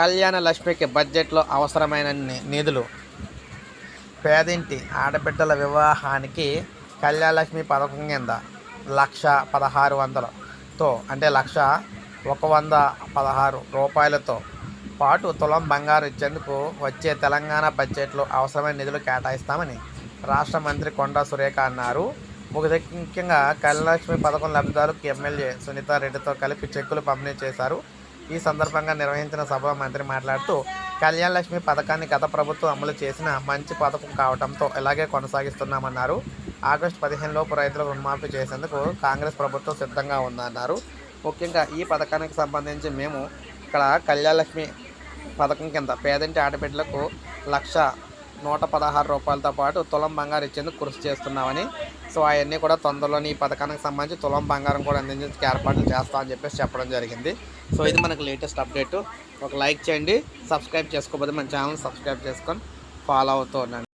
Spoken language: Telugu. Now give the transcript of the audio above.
కళ్యాణ లక్ష్మికి బడ్జెట్లో అవసరమైన నిధులు. పేదింటి ఆడబిడ్డల వివాహానికి కళ్యాణలక్ష్మి పథకం కింద లక్ష పదహారు వందలతో అంటే లక్ష ఒక వంద పదహారు రూపాయలతో పాటు తులం బంగారు ఇచ్చేందుకు వచ్చే తెలంగాణ బడ్జెట్లో అవసరమైన నిధులు కేటాయిస్తామని రాష్ట్ర మంత్రి కొండా సురేఖ అన్నారు. ముఖ్యంగా కళ్యాణలక్ష్మి పథకం లబ్ధిదారులకు ఎమ్మెల్యే సునీతారెడ్డితో కలిపి చెక్కులు పంపిణీ చేశారు. ఈ సందర్భంగా నిర్వహించిన సభలో మంత్రి మాట్లాడుతూ కళ్యాణ లక్ష్మి పథకాన్ని గత ప్రభుత్వం అమలు చేసిన మంచి పథకం కావడంతో ఇలాగే కొనసాగిస్తున్నామన్నారు. ఆగస్టు పదిహేనులోపు రైతులకు రుణమాఫీ చేసేందుకు కాంగ్రెస్ ప్రభుత్వం సిద్ధంగా ఉందన్నారు. ముఖ్యంగా ఈ పథకానికి సంబంధించి మేము ఇక్కడ కళ్యాణ లక్ష్మి పథకం కింద పేదంటి ఆడబిడ్డలకు లక్ష నూట పదహారు రూపాయలతో పాటు తులం బంగారు ఇచ్చేందుకు కృషి చేస్తున్నామని. సో అవన్నీ కూడా తొందరలోనే ఈ పథకానికి సంబంధించి తులం బంగారం కూడా అందించేందుకు ఏర్పాట్లు చేస్తామని చెప్పేసి చెప్పడం జరిగింది. సో ఇది మనకు లేటెస్ట్ అప్డేట్. ఒక లైక్ చేయండి సబ్స్క్రైబ్ చేసుకోకపోతే మన ఛానల్ సబ్స్క్రైబ్ చేసుకొని ఫాలో అవుతూ ఉండండి.